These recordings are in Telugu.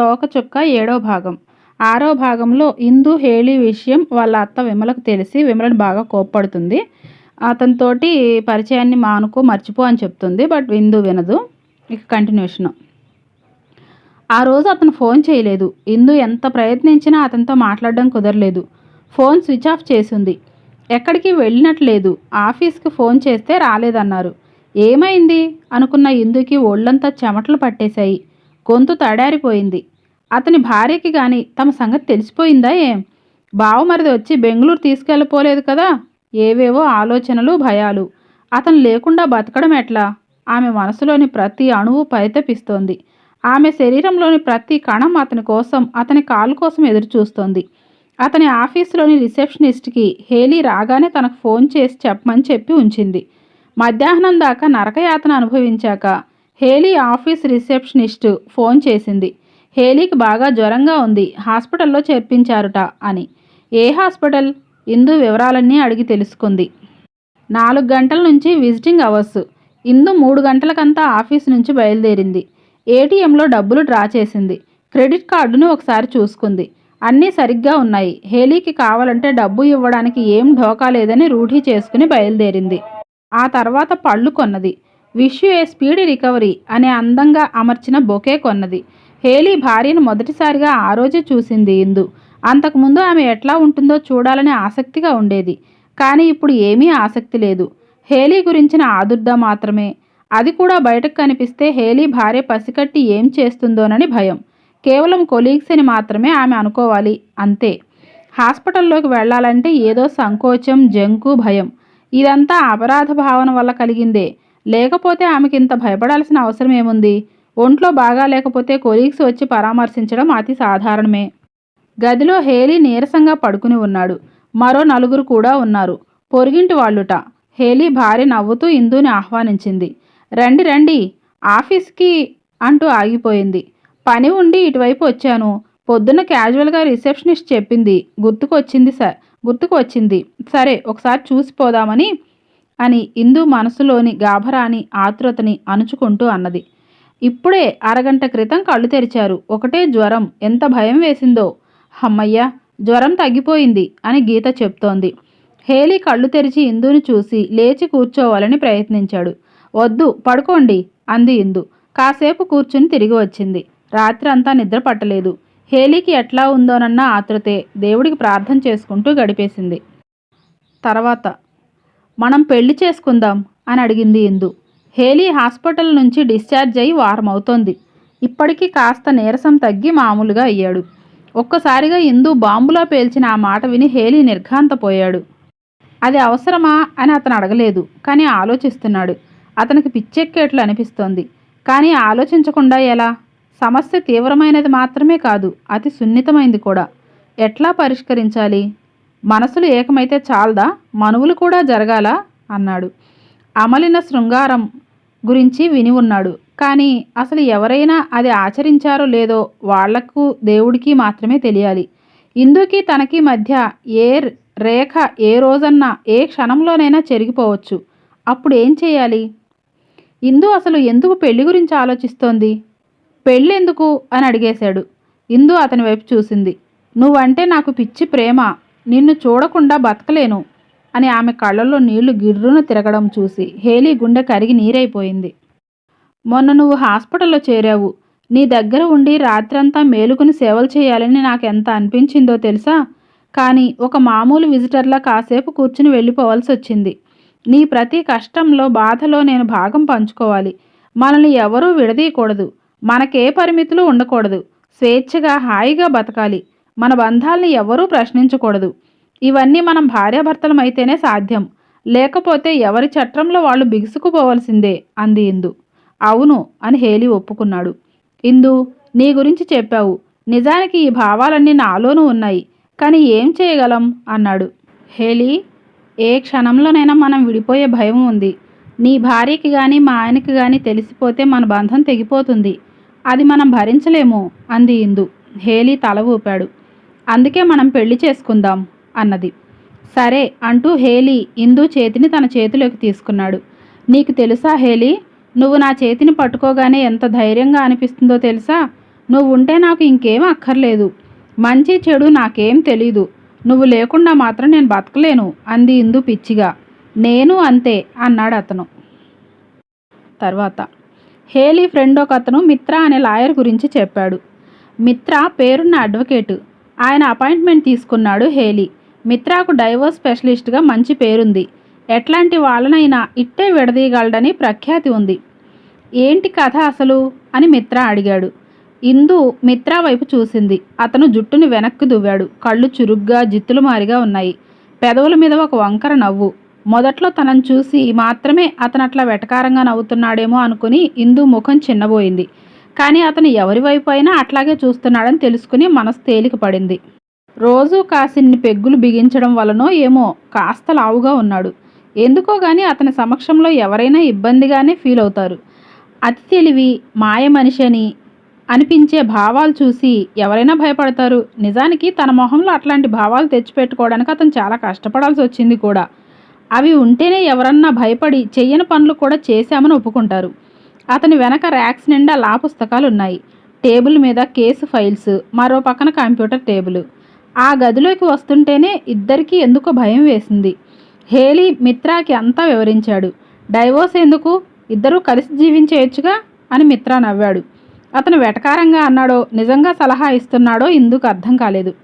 తోకచుక్క ఏడో భాగం. ఆరో భాగంలో ఇందు హేళి విషయం వాళ్ళ అత్త విమలకు తెలిసి విమలను బాగా కోప్పడుతుంది. అతనితోటి పరిచయాన్ని మానుకో మర్చిపో అని చెప్తుంది బట్ ఇందు వినదు. ఇక కంటిన్యూషన్. ఆ రోజు అతను ఫోన్ చేయలేదు. ఇందు ఎంత ప్రయత్నించినా అతనితో మాట్లాడడం కుదరలేదు. ఫోన్ స్విచ్ ఆఫ్ చేసింది. ఎక్కడికి వెళ్ళినట్లేదు. ఆఫీస్కి ఫోన్ చేస్తే రాలేదన్నారు. ఏమైంది? అనుకున్న ఇందుకి ఒళ్ళంతా చెమటలు పట్టేశాయి. గొంతు తడారిపోయింది. అతని భార్యకి గాని తమ సంగతి తెలిసిపోయిందా ఏం? బావమరిది వచ్చి బెంగళూరు తీసుకెళ్ళిపోలేదు కదా? ఏవేవో ఆలోచనలు భయాలు. అతను లేకుండా బతకడం ఎట్లా? ఆమె మనసులోని ప్రతి అణువు పరితపిస్తోంది. ఆమె శరీరంలోని ప్రతి కణం అతని కోసం అతని కాలు కోసం ఎదురు చూస్తోంది అతని ఆఫీసులోని రిసెప్షనిస్ట్కి హేలీ రాగానే తనకు ఫోన్ చేసి చెప్పమని చెప్పి ఉంచింది. మధ్యాహ్నం దాకా నరకయాతన అనుభవించాక హేలీ ఆఫీస్ రిసెప్షనిస్ట్ ఫోన్ చేసింది. హేలీకి బాగా జ్వరంగా ఉంది. హాస్పిటల్లో చేర్పించారుట అని. ఏ హాస్పిటల్? ఇందు వివరాలన్నీ అడిగి తెలుసుకుంది. నాలుగు గంటల నుంచి విజిటింగ్ అవర్స్. ఇందు మూడు గంటలకంతా ఆఫీస్ నుంచి బయలుదేరింది. ఏటీఎంలో డబ్బులు డ్రా చేసింది. క్రెడిట్ కార్డును ఒకసారి చూసుకుంది. అన్నీ సరిగ్గా ఉన్నాయి. హేలీకి కావాలంటే డబ్బు ఇవ్వడానికి ఏం ఢోకా లేదని రూఢీ చేసుకుని బయలుదేరింది. ఆ తర్వాత పళ్ళు కొన్నది. విష్ ఏ స్పీడ్ రికవరీ అనే అందంగా అమర్చిన బొకే కొన్నది. హేలీ భార్యను మొదటిసారిగా ఆ రోజే చూసింది ఇందు. అంతకుముందు ఆమె ఎట్లా ఉంటుందో చూడాలనే ఆసక్తిగా ఉండేది. కానీ ఇప్పుడు ఏమీ ఆసక్తి లేదు. హేలీ గురించిన ఆదుర్ద మాత్రమే. అది కూడా బయటకు కనిపిస్తే హేలీ భార్య పసికట్టి ఏం చేస్తుందోనని భయం. కేవలం కొలీగ్స్ అని మాత్రమే ఆమె అనుకోవాలి. అంతే. హాస్పిటల్లోకి వెళ్ళాలంటే ఏదో సంకోచం జంకు భయం. ఇదంతా అపరాధ భావన వల్ల కలిగిందే. లేకపోతే ఆమెకి ఇంత భయపడాల్సిన అవసరం ఏముంది ఒంట్లో బాగా లేకపోతే కొలీగ్స్ వచ్చి పరామర్శించడం అతి సాధారణమే. గదిలో హేలీ నీరసంగా పడుకుని ఉన్నాడు. మరో నలుగురు కూడా ఉన్నారు. పొరిగింటి వాళ్ళుట. హేలీ భార్య నవ్వుతూ ఇందుని ఆహ్వానించింది. రండి రండి. ఆఫీస్కి అంటూ ఆగిపోయింది. పని ఉండి ఇటువైపు వచ్చాను. పొద్దున్న క్యాజువల్గా రిసెప్షనిస్ట్ చెప్పింది. గుర్తుకొచ్చింది సార్ గుర్తుకు వచ్చింది సరే ఒకసారి చూసిపోదామని అని ఇందు మనసులోని గాభరాని ఆతృతని అణుచుకుంటూ అన్నది. ఇప్పుడే అరగంట క్రితం కళ్ళు తెరిచారు. ఒకటే జ్వరం. ఎంత భయం వేసిందో. హమ్మయ్య జ్వరం తగ్గిపోయింది అని గీత చెప్తోంది. హేలీ కళ్ళు తెరిచి ఇందుని చూసి లేచి కూర్చోవాలని ప్రయత్నించాడు. వద్దు పడుకోండి అంది ఇందు. కాసేపు కూర్చుని తిరిగి వచ్చింది. రాత్రి అంతా నిద్ర పట్టలేదు. హేలీకి ఎట్లా ఉందోనన్న ఆతృతే దేవుడికి ప్రార్థన చేసుకుంటూ గడిపేసింది. తర్వాత మనం పెళ్ళి చేసుకుందాం అని అడిగింది ఇందు. హేలీ హాస్పిటల్ నుంచి డిశ్చార్జ్ అయ్యి వారం అవుతోంది ఇప్పటికీ కాస్త నీరసం తగ్గి మామూలుగా అయ్యాడు. ఒక్కసారిగా ఇందు బాంబులో పేల్చిన ఆ మాట విని హేలీ నిర్ఘాంతపోయాడు. అది అవసరమా అని అతను అడగలేదు కానీ ఆలోచిస్తున్నాడు. అతనికి పిచ్చెక్కేట్లు అనిపిస్తోంది. కానీ ఆలోచించకుండా ఎలా? సమస్య తీవ్రమైనది మాత్రమే కాదు అతి సున్నితమైంది కూడా. ఎట్లా పరిష్కరించాలి? మనసులు ఏకమైతే చాలదా? మనువులు కూడా జరగాల? అన్నాడు. అమలిన శృంగారం గురించి విని ఉన్నాడు. కానీ అసలు ఎవరైనా అది ఆచరించారో లేదో వాళ్ళకు దేవుడికి మాత్రమే తెలియాలి. ఇందుకి తనకి మధ్య ఏ రేఖ ఏ రోజన్నా ఏ క్షణంలోనైనా చెరిగిపోవచ్చు. అప్పుడు ఏం చేయాలి? ఇందు అసలు ఎందుకు పెళ్ళి గురించి ఆలోచిస్తోంది? పెళ్ళెందుకు? అని అడిగేశాడు. ఇందు అతని వైపు చూసింది. నువ్వంటే నాకు పిచ్చి ప్రేమ. నిన్ను చూడకుండా బతకలేను. అని ఆమె కళ్ళల్లో నీళ్ళు గిర్రున తిరగడం చూసి హేలీ గుండె కరిగి నీరైపోయింది. మొన్న నువ్వు హాస్పిటల్లో చేరావు. నీ దగ్గర ఉండి రాత్రంతా మేలుకుని సేవలు చేయాలని నాకు ఎంత అనిపించిందో తెలుసా? కానీ ఒక మామూలు విజిటర్లా కాసేపు కూర్చుని వెళ్ళిపోవాల్సి వచ్చింది. నీ ప్రతి కష్టంలో బాధలో నేను భాగం పంచుకోవాలి. మనల్ని ఎవరూ విడదీయకూడదు. మనకే పరిమితులు ఉండకూడదు. స్వేచ్ఛగా హాయిగా బతకాలి. మన బంధాల్ని ఎవరూ ప్రశ్నించకూడదు. ఇవన్నీ మనం భార్యాభర్తలమైతేనే సాధ్యం. లేకపోతే ఎవరి చట్రంలో వాళ్ళు బిగుసుకుపోవలసిందే అంది ఇందు. అవును అని హేలి ఒప్పుకున్నాడు. ఇందు నీ గురించి చెప్పావు. నిజానికి ఈ భావాలన్నీ నాలోనూ ఉన్నాయి. కానీ ఏం చేయగలం? అన్నాడు. హేలీ ఏ క్షణంలోనైనా మనం విడిపోయే భయం ఉంది. నీ భార్యకి కానీ మా ఆయనకి కానీ తెలిసిపోతే మన బంధం తెగిపోతుంది. అది మనం భరించలేము అంది ఇందు. హేలీ తల ఊపాడు. అందుకే మనం పెళ్ళి చేసుకుందాం అన్నది. సరే అంటూ హేలీ ఇందు చేతిని తన చేతిలోకి తీసుకున్నాడు. నీకు తెలుసా హేలీ నువ్వు నా చేతిని పట్టుకోగానే ఎంత ధైర్యంగా అనిపిస్తుందో తెలుసా? నువ్వు ఉంటే నాకు ఇంకేం అక్కర్లేదు. మంచి చెడు నాకేం తెలీదు. నువ్వు లేకుండా మాత్రం నేను బతకలేను అంది ఇందు పిచ్చిగా. నేను అంతే అన్నాడు అతను. తర్వాత హేలీ ఫ్రెండ్ ఒక అతను మిత్ర అనే లాయర్ గురించి చెప్పాడు. మిత్ర పేరున్న అడ్వకేటు. ఆయన అపాయింట్మెంట్ తీసుకున్నాడు హేలీ. మిత్రాకు డైవోర్స్ స్పెషలిస్ట్గా మంచి పేరుంది. ఎట్లాంటి వాళ్ళనైనా ఇట్టే విడదీయగలడని ప్రఖ్యాతి ఉంది. ఏంటి కథ అసలు? అని మిత్ర అడిగాడు. ఇందు మిత్రా వైపు చూసింది. అతను జుట్టుని వెనక్కి దువ్వాడు. కళ్ళు చురుగ్గా జిత్తులు మారిగా ఉన్నాయి. పెదవుల మీద ఒక వంకర నవ్వు. మొదట్లో తనను చూసి మాత్రమే అతను అట్లా వెటకారంగా నవ్వుతున్నాడేమో అనుకుని ఇందు ముఖం చిన్నబోయింది. కానీ అతను ఎవరి వైపు అయినా అట్లాగే చూస్తున్నాడని తెలుసుకుని మనసు తేలిక పడింది రోజు కాసిన్ని పెగ్గులు బిగించడం వలనో ఏమో కాస్త లావుగా ఉన్నాడు. ఎందుకో గాని అతని సమక్షంలో ఎవరైనా ఇబ్బందిగానే ఫీల్ అవుతారు. అతి తెలివి మాయ మనిషి అని అనిపించే భావాలు చూసి ఎవరైనా భయపడతారు. నిజానికి తన మొహంలో అట్లాంటి భావాలు తెచ్చిపెట్టుకోవడానికి అతను చాలా కష్టపడాల్సి వచ్చింది కూడా. అవి ఉంటేనే ఎవరన్నా భయపడి చెయ్యని పనులు కూడా చేశామని ఒప్పుకుంటారు. అతని వెనక ర్యాక్స్ నిండా లా పుస్తకాలు ఉన్నాయి టేబుల్ మీద కేసు ఫైల్స్ మరో పక్కన కంప్యూటర్ టేబుల్. ఆ గదిలోకి వస్తుంటేనే ఇద్దరికీ ఎందుకో భయం వేసింది. హేలీ మిత్రాకి అంతా వివరించాడు. డైవోర్స్ ఎందుకు? ఇద్దరూ కలిసి జీవించేయొచ్చుగా? అని మిత్రా నవ్వాడు. అతను వెటకారంగా అన్నాడో నిజంగా సలహా ఇస్తున్నాడో ఇందుకు అర్థం కాలేదు.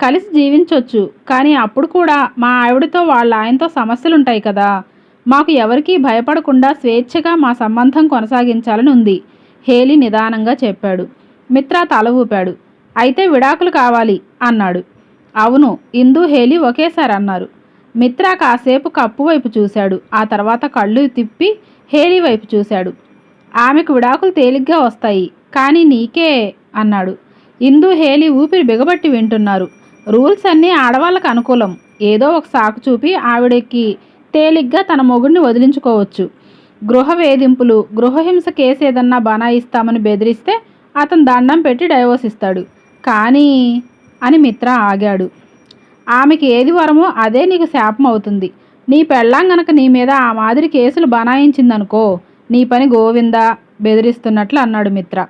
కలిసి జీవించవచ్చు కానీ అప్పుడు కూడా మా ఆవిడతో వాళ్ళ ఆయనతో సమస్యలుంటాయి కదా. మాకు ఎవరికీ భయపడకుండా స్వేచ్ఛగా మా సంబంధం కొనసాగించాలని ఉంది హేలీ నిదానంగా చెప్పాడు. మిత్ర తల ఊపాడు. అయితే విడాకులు కావాలి అన్నాడు. అవును ఇందు హేలి ఒకేసారి అన్నారు. మిత్ర కాసేపు కప్పు వైపు చూశాడు. ఆ తర్వాత కళ్ళు తిప్పి హేలి వైపు చూశాడు. ఆమెకు విడాకులు తేలిగ్గా వస్తాయి కానీ నీకే అన్నాడు. ఇందు హేలి ఊపిరి బిగబట్టి వింటున్నారు. రూల్స్ అన్నీ ఆడవాళ్ళకు అనుకూలం. ఏదో ఒక సాకు చూపి ఆవిడకి తేలిగ్గా తన మొగుడిని వదిలించుకోవచ్చు. గృహ వేధింపులు గృహహింస కేసు ఏదన్నా బనాయిస్తామని బెదిరిస్తే అతను దండం పెట్టి డైవోర్స్ ఇస్తాడు. కానీ అని మిత్ర ఆగాడు. ఆమెకి ఏది వరమో అదే నీకు శాపం అవుతుంది. నీ పెళ్ళాం గనక నీ మీద ఆ మాదిరి కేసులు బనాయించిందనుకో నీ పని గోవిందా బెదిరిస్తున్నట్లు అన్నాడు మిత్ర.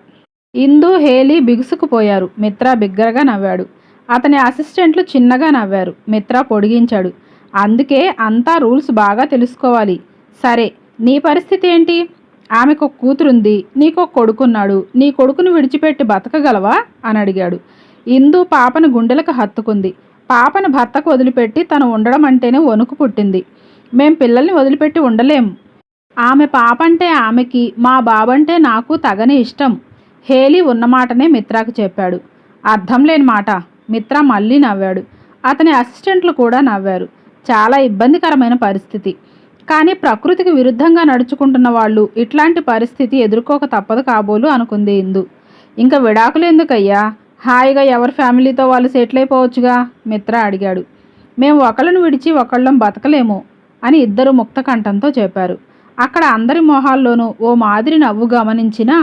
ఇందు హేలీ బిగుసుకుపోయారు మిత్ర బిగ్గరగా నవ్వాడు. అతని అసిస్టెంట్లు చిన్నగా నవ్వారు. మిత్ర పొడిగించాడు. అందుకే అంతా రూల్స్ బాగా తెలుసుకోవాలి. సరే నీ పరిస్థితి ఏంటి? ఆమెకు కూతురుంది నీకు ఒక కొడుకున్నాడు నీ కొడుకును విడిచిపెట్టి బతకగలవా? అని అడిగాడు. ఇందు పాపను గుండెలకు హత్తుకుంది. పాపను భర్తకు వదిలిపెట్టి తను ఉండడం అంటేనే వణుకు పుట్టింది. మేం పిల్లల్ని వదిలిపెట్టి ఉండలేం. ఆమె పాపంటే ఆమెకి మా బాబంటే నాకు తగని ఇష్టం. హేలీ ఉన్నమాటనే మిత్రాకు చెప్పాడు. అర్థం లేని మాట. మిత్ర మళ్ళీ నవ్వాడు. అతని అసిస్టెంట్లు కూడా నవ్వారు. చాలా ఇబ్బందికరమైన పరిస్థితి. కానీ ప్రకృతికి విరుద్ధంగా నడుచుకుంటున్న వాళ్ళు ఇట్లాంటి పరిస్థితి ఎదుర్కోక తప్పదు కాబోలు అనుకుంది ఇందు. ఇంకా విడాకులు ఎందుకయ్యా? హాయిగా ఎవరి ఫ్యామిలీతో వాళ్ళు సెటిల్ అయిపోవచ్చుగా మిత్ర అడిగాడు. మేము ఒకళ్ళను విడిచి ఒకళ్ళం బతకలేము అని ఇద్దరు ముక్త కంఠంతో చెప్పారు. అక్కడ అందరి మొహాల్లోనూ ఓ మాదిరి నవ్వు గమనించినా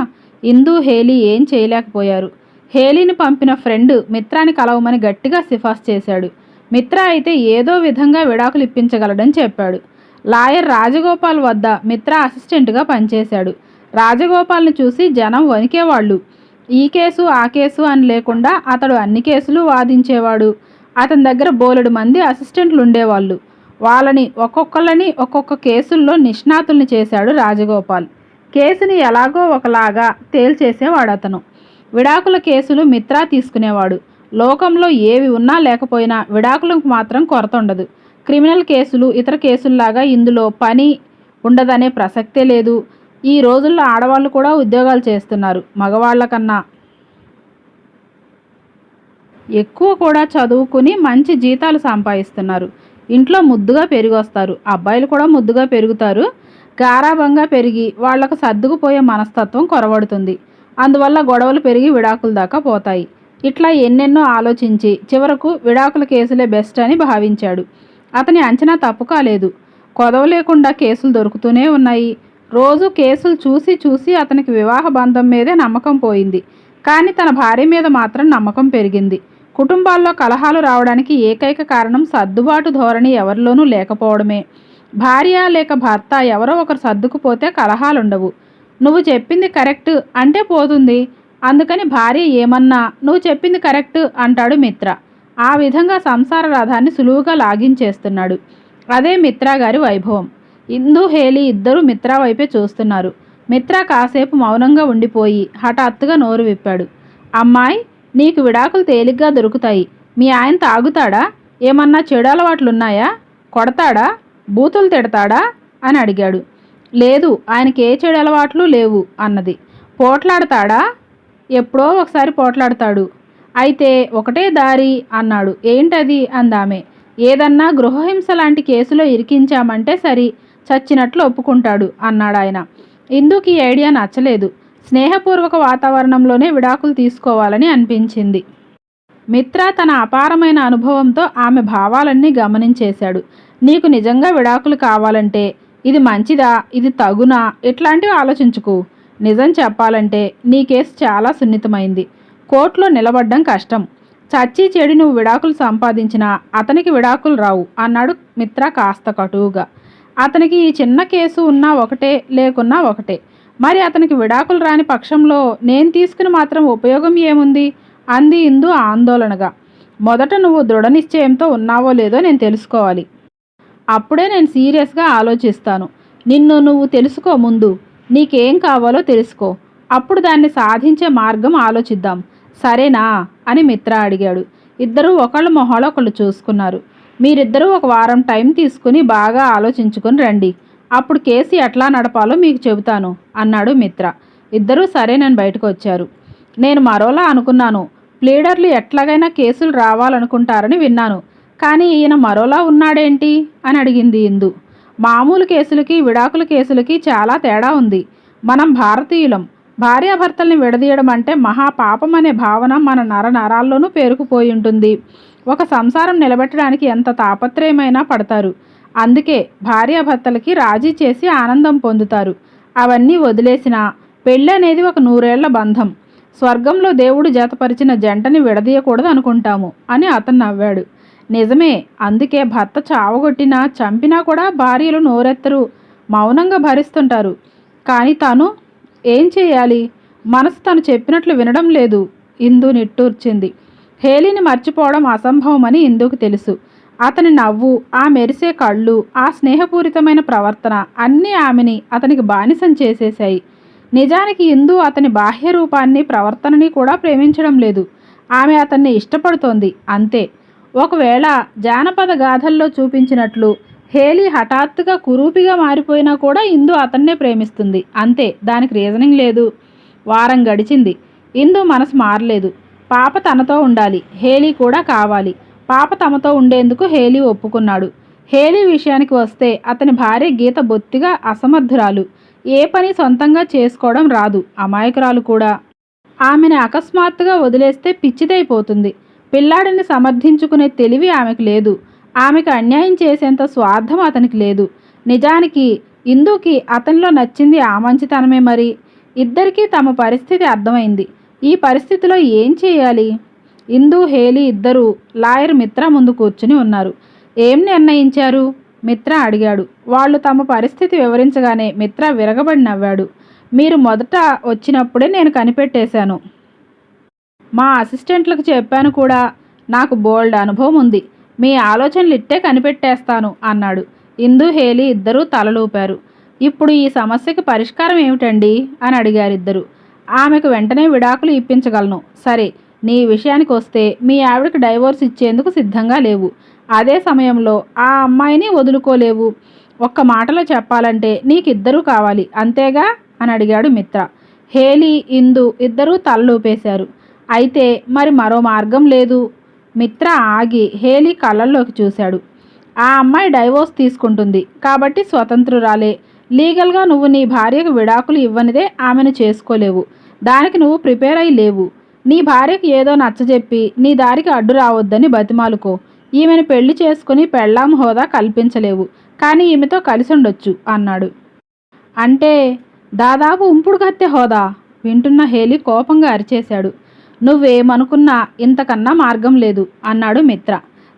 ఇందు హేలీ ఏం చేయలేకపోయారు. హేలీని పంపిన ఫ్రెండ్ మిత్రాని కలవమని గట్టిగా సిఫార్సు చేశాడు. మిత్ర అయితే ఏదో విధంగా విడాకులు ఇప్పించగలడని చెప్పాడు. లాయర్ రాజగోపాల్ వద్ద మిత్ర అసిస్టెంట్గా పనిచేశాడు. రాజగోపాల్ని చూసి జనం వణికేవాళ్ళు. ఈ కేసు ఆ కేసు అని లేకుండా అతడు అన్ని కేసులు వాదించేవాడు. అతని దగ్గర బోలెడు మంది అసిస్టెంట్లు ఉండేవాళ్ళు వాళ్ళని ఒక్కొక్కళ్ళని ఒక్కొక్క కేసుల్లో నిష్ణాతుల్ని చేశాడు రాజగోపాల్. కేసుని ఎలాగో ఒకలాగా తేల్చేసేవాడు అతను విడాకుల కేసులు మిత్రా తీసుకునేవాడు. లోకంలో ఏవి ఉన్నా లేకపోయినా విడాకులకు మాత్రం కొరత ఉండదు. క్రిమినల్ కేసులు ఇతర కేసుల్లాగా ఇందులో పని ఉండదనే ప్రసక్తే లేదు. ఈ రోజుల్లో ఆడవాళ్ళు కూడా ఉద్యోగాలు చేస్తున్నారు. మగవాళ్ళ కన్నా ఎక్కువ కూడా చదువుకుని మంచి జీతాలు సంపాదిస్తున్నారు. ఇంట్లో ముద్దుగా పెరిగొస్తారు. అబ్బాయిలు కూడా ముద్దుగా పెరుగుతారు. గారాభంగా పెరిగి వాళ్ళకు సర్దుకుపోయే మనస్తత్వం కొరవడుతుంది. అందువల్ల గొడవలు పెరిగి విడాకుల దాకా పోతాయి. ఇట్లా ఎన్నెన్నో ఆలోచించి చివరకు విడాకుల కేసులే బెస్ట్ అని భావించాడు. అతని అంచనా తప్పు కాలేదు. కొదవ లేకుండా కేసులు దొరుకుతూనే ఉన్నాయి. రోజు కేసులు చూసి చూసి అతనికి వివాహ బంధం మీదే నమ్మకం పోయింది. కానీ తన భార్య మీద మాత్రం నమ్మకం పెరిగింది. కుటుంబాల్లో కలహాలు రావడానికి ఏకైక కారణం సర్దుబాటు ధోరణి ఎవరిలోనూ లేకపోవడమే. భార్య లేక భర్త ఎవరో ఒకరు సర్దుకుపోతే కలహాలుండవు. నువ్వు చెప్పింది కరెక్ట్ అంటే పోతుంది. అందుకని భార్య ఏమన్నా నువ్వు చెప్పింది కరెక్ట్ అంటాడు మిత్ర. ఆ విధంగా సంసార రథాన్ని సులువుగా లాగించేస్తున్నాడు. అదే మిత్రా గారి వైభవం. ఇందు హేలి ఇద్దరూ మిత్రా వైపే చూస్తున్నారు. మిత్ర కాసేపు మౌనంగా ఉండిపోయి హఠాత్తుగా నోరు విప్పాడు. అమ్మాయి నీకు విడాకులు తేలిగ్గా దొరుకుతాయి. మీ ఆయన తాగుతాడా? ఏమన్నా చెడు అలవాట్లున్నాయా? కొడతాడా? బూతులు తిడతాడా? అని అడిగాడు. లేదు ఆయనకి ఏ చెడు అలవాట్లు లేవు అన్నది. పోట్లాడతాడా? ఎప్పుడో ఒకసారి పోట్లాడతాడు. అయితే ఒకటే దారి అన్నాడు. ఏంటది? అందామె. ఏదన్నా గృహహింస లాంటి కేసులో ఇరికించామంటే సరి చచ్చినట్లు ఒప్పుకుంటాడు అన్నాడు ఆయన ఇందుకు ఈ ఐడియా నచ్చలేదు. స్నేహపూర్వక వాతావరణంలోనే విడాకులు తీసుకోవాలని అనిపించింది. మిత్ర తన అపారమైన అనుభవంతో ఆమె భావాలన్నీ గమనించేశాడు. నీకు నిజంగా విడాకులు కావాలంటే ఇది మంచిదా? ఇది తగునా? ఇట్లాంటివి ఆలోచించుకు. నిజం చెప్పాలంటే నీ కేసు చాలా సున్నితమైంది. కోర్టులో నిలబడ్డం కష్టం. చచ్చి చెడి నువ్వు విడాకులు సంపాదించినా అతనికి విడాకులు రావు అన్నాడు మిత్ర కాస్త కటువుగా. అతనికి ఈ చిన్న కేసు ఉన్నా ఒకటే లేకున్నా ఒకటే. మరి అతనికి విడాకులు రాని పక్షంలో నేను తీసుకుని మాత్రం ఉపయోగం ఏముంది? అంది ఇందు ఆందోళనగా. మొదట నువ్వు దృఢ నిశ్చయంతో ఉన్నావో లేదో నేను తెలుసుకోవాలి. అప్పుడే నేను సీరియస్గా ఆలోచిస్తాను. నిన్ను నువ్వు తెలుసుకో ముందు. నీకేం కావాలో తెలుసుకో. అప్పుడు దాన్ని సాధించే మార్గం ఆలోచిద్దాం. సరేనా? అని మిత్ర అడిగాడు. ఇద్దరూ ఒకళ్ళు మొహాలు ఒకళ్ళు చూసుకున్నారు. మీరిద్దరూ ఒక వారం టైం తీసుకుని బాగా ఆలోచించుకుని రండి. అప్పుడు కేసు ఎట్లా నడపాలో మీకు చెబుతాను అన్నాడు మిత్ర. ఇద్దరూ సరేనని బయటకు వచ్చారు. నేను మరోలా అనుకున్నాను. ప్లీడర్లు ఎట్లాగైనా కేసులు రావాలనుకుంటారని విన్నాను. కానీ ఈయన మరోలా ఉన్నాడేంటి? అని అడిగింది ఇందు. మామూలు కేసులకి విడాకుల కేసులకి చాలా తేడా ఉంది. మనం భారతీయులం. భార్యాభర్తల్ని విడదీయడం అంటే మహాపాపం అనే భావన మన నర నరాల్లోనూ పేరుకుపోయి ఉంటుంది. ఒక సంసారం నిలబెట్టడానికి ఎంత తాపత్రయమైనా పడతారు. అందుకే భార్యాభర్తలకి రాజీ చేసి ఆనందం పొందుతారు. అవన్నీ వదిలేసిన పెళ్ళి అనేది ఒక నూరేళ్ళ బంధం. స్వర్గంలో దేవుడు జతపరిచిన జంటని విడదీయకూడదు అనుకుంటాము అని అతను నవ్వాడు. నిజమే అందుకే భర్త చావగొట్టినా చంపినా కూడా భార్యలు నోరెత్తరు మౌనంగా భరిస్తుంటారు. కానీ తాను ఏం చేయాలి? మనసు తను చెప్పినట్లు వినడం లేదు. ఇందు నిట్టూర్చింది. హేలీని మర్చిపోవడం అసంభవమని ఇందుకు తెలుసు. అతని నవ్వు ఆ మెరిసే కళ్ళు ఆ స్నేహపూరితమైన ప్రవర్తన అన్నీ ఆమెని అతనికి బానిసం చేసేశాయి. నిజానికి ఇందు అతని బాహ్య రూపాన్ని ప్రవర్తనని కూడా ప్రేమించడం లేదు. ఆమె అతన్ని ఇష్టపడుతోంది. అంతే. ఒకవేళ జానపద గాథల్లో చూపించినట్లు హేలీ హఠాత్తుగా కురూపిగా మారిపోయినా కూడా ఇందు అతన్నే ప్రేమిస్తుంది. అంతే దానికి రీజనింగ్ లేదు. వారం గడిచింది. ఇందు మనసు మారలేదు. పాప తనతో ఉండాలి. హేలీ కూడా కావాలి. పాప తమతో ఉండేందుకు హేలీ ఒప్పుకున్నాడు. హేలీ విషయానికి వస్తే అతని భార్య గీత బొత్తిగా అసమర్థురాలు. ఏ పని సొంతంగా చేసుకోవడం రాదు. అమాయకురాలు కూడా. ఆమెను అకస్మాత్తుగా వదిలేస్తే పిచ్చిదైపోతుంది. పిల్లాడిని సమర్థించుకునే తెలివి ఆమెకు లేదు. ఆమెకు అన్యాయం చేసేంత స్వార్థం అతనికి లేదు. నిజానికి ఇందుకి అతనిలో నచ్చింది ఆ మంచితనమే మరి. ఇద్దరికీ తమ పరిస్థితి అర్థమైంది. ఈ పరిస్థితిలో ఏం చేయాలి? ఇందు హేలి ఇద్దరు లాయర్ మిత్ర ముందు కూర్చుని ఉన్నారు. ఏం నిర్ణయించారు? మిత్ర అడిగాడు. వాళ్ళు తమ పరిస్థితి వివరించగానే మిత్ర విరగబడి నవ్వాడు. మీరు మొదట వచ్చినప్పుడే నేను కనిపెట్టేశాను. మా అసిస్టెంట్లకు చెప్పాను కూడా. నాకు బోల్డ్ అనుభవం ఉంది. మీ ఆలోచనలు ఇట్టే కనిపెట్టేస్తాను అన్నాడు. ఇందు హేలి ఇద్దరూ తలలూపారు. ఇప్పుడు ఈ సమస్యకి పరిష్కారం ఏమిటండి? అని అడిగారు ఇద్దరు ఆమెకు వెంటనే విడాకులు ఇప్పించగలను. సరే నీ విషయానికి వస్తే మీ ఆవిడకి డైవోర్స్ ఇచ్చేందుకు సిద్ధంగా లేవు. అదే సమయంలో ఆ అమ్మాయిని వదులుకోలేవు. ఒక్క మాటలో చెప్పాలంటే నీకిద్దరూ కావాలి అంతేగా? అని అడిగాడు మిత్ర. హేలీ ఇందు ఇద్దరూ తలలూపేశారు. అయితే మరి మరో మార్గం లేదు. మిత్ర ఆగి హేలి కళ్ళల్లోకి చూశాడు. ఆ అమ్మాయి డైవోర్స్ తీసుకుంటుంది. కాబట్టి స్వతంత్రురాలే. లీగల్గా నువ్వు నీ భార్యకు విడాకులు ఇవ్వనిదే ఆమెను చేసుకోలేవు. దానికి నువ్వు ప్రిపేర్ అయి లేవు. నీ భార్యకు ఏదో నచ్చజెప్పి నీ దారికి అడ్డు రావద్దని బతిమాలుకో. ఈమెను పెళ్ళి చేసుకుని పెళ్ళాం హోదా కల్పించలేవు. కానీ ఈమెతో కలిసి ఉండొచ్చు అన్నాడు. అంటే దాదాపు ఉంపుడు కత్తె హోదా? వింటున్న హేలి కోపంగా అరిచేశాడు. నువ్వేమనుకున్నా ఇంతకన్నా మార్గం లేదు అన్నాడు మిత్ర.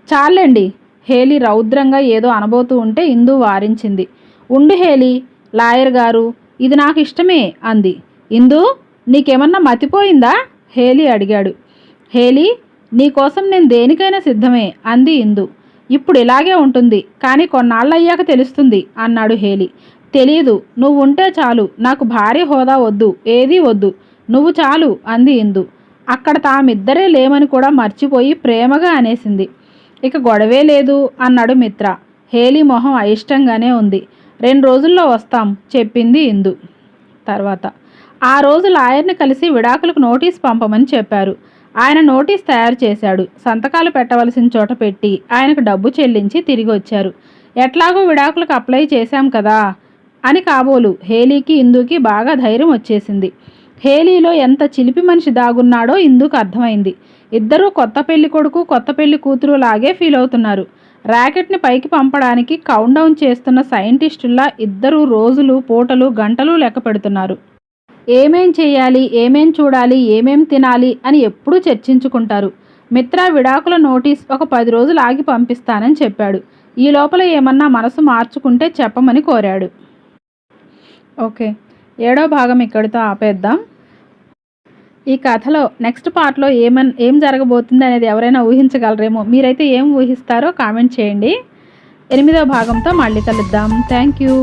చాలండి హేలి రౌద్రంగా ఏదో అనబోతూ ఉంటే ఇందు వారించింది. ఉండు హేలి లాయర్ గారు ఇది నాకు ఇష్టమే అంది. ఇందు నీకేమన్నా మతిపోయిందా? హేలీ అడిగాడు. హేలీ నీకోసం నేను దేనికైనా సిద్ధమే అంది ఇందు. ఇప్పుడు ఇలాగే ఉంటుంది కానీ కొన్నాళ్ళయ్యాక తెలుస్తుంది అన్నాడు హేలీ. తెలియదు నువ్వు ఉంటే చాలు నాకు భారీ హోదా వద్దు ఏదీ వద్దు నువ్వు చాలు అంది ఇందు. అక్కడ తామిద్దరే లేమని కూడా మర్చిపోయి ప్రేమగా అనేసింది. ఇక గొడవే లేదు అన్నాడు మిత్ర. హేలీ మొహం అయిష్టంగానే ఉంది. రెండు రోజుల్లో వస్తాం చెప్పింది ఇందు. తర్వాత ఆ రోజు లాయర్ని కలిసి విడాకులకు నోటీస్ పంపమని చెప్పారు. ఆయన నోటీస్ తయారు చేశాడు. సంతకాలు పెట్టవలసిన చోట పెట్టి ఆయనకు డబ్బు చెల్లించి తిరిగి వచ్చారు. ఎట్లాగో విడాకులకు అప్లై చేశాం కదా అని కాబోలు. హేలీకి ఇందుకి బాగా ధైర్యం వచ్చేసింది. హేలీలో ఎంత చిలిపి మనిషి దాగున్నాడో ఇందుకు అర్థమైంది. ఇద్దరూ కొత్త పెళ్ళి కొడుకు కొత్త పెళ్ళి కూతురు లాగే ఫీల్ అవుతున్నారు. ర్యాకెట్ని పైకి పంపడానికి కౌంట్ డౌన్ చేస్తున్న సైంటిస్టుల్లా ఇద్దరు రోజులు పూటలు గంటలు లెక్క పెడుతున్నారు. ఏమేం చేయాలి ఏమేం చూడాలి ఏమేం తినాలి అని ఎప్పుడూ చర్చించుకుంటారు. మిత్ర విడాకుల నోటీస్ ఒక పది రోజులు ఆగి పంపిస్తానని చెప్పాడు. ఈ లోపల ఏమన్నా మనసు మార్చుకుంటే చెప్పమని కోరాడు. ఓకే. ఏడో భాగం ఇక్కడితో ఆపేద్దాం. ఈ కథలో నెక్స్ట్ పార్ట్లో ఏమన్ ఏం జరగబోతుంది అనేది ఎవరైనా ఊహించగలరేమో మీరైతే ఏం ఊహిస్తారో కామెంట్ చేయండి. ఎనిమిదో భాగంతో మళ్ళీ కలుద్దాం. Thank you.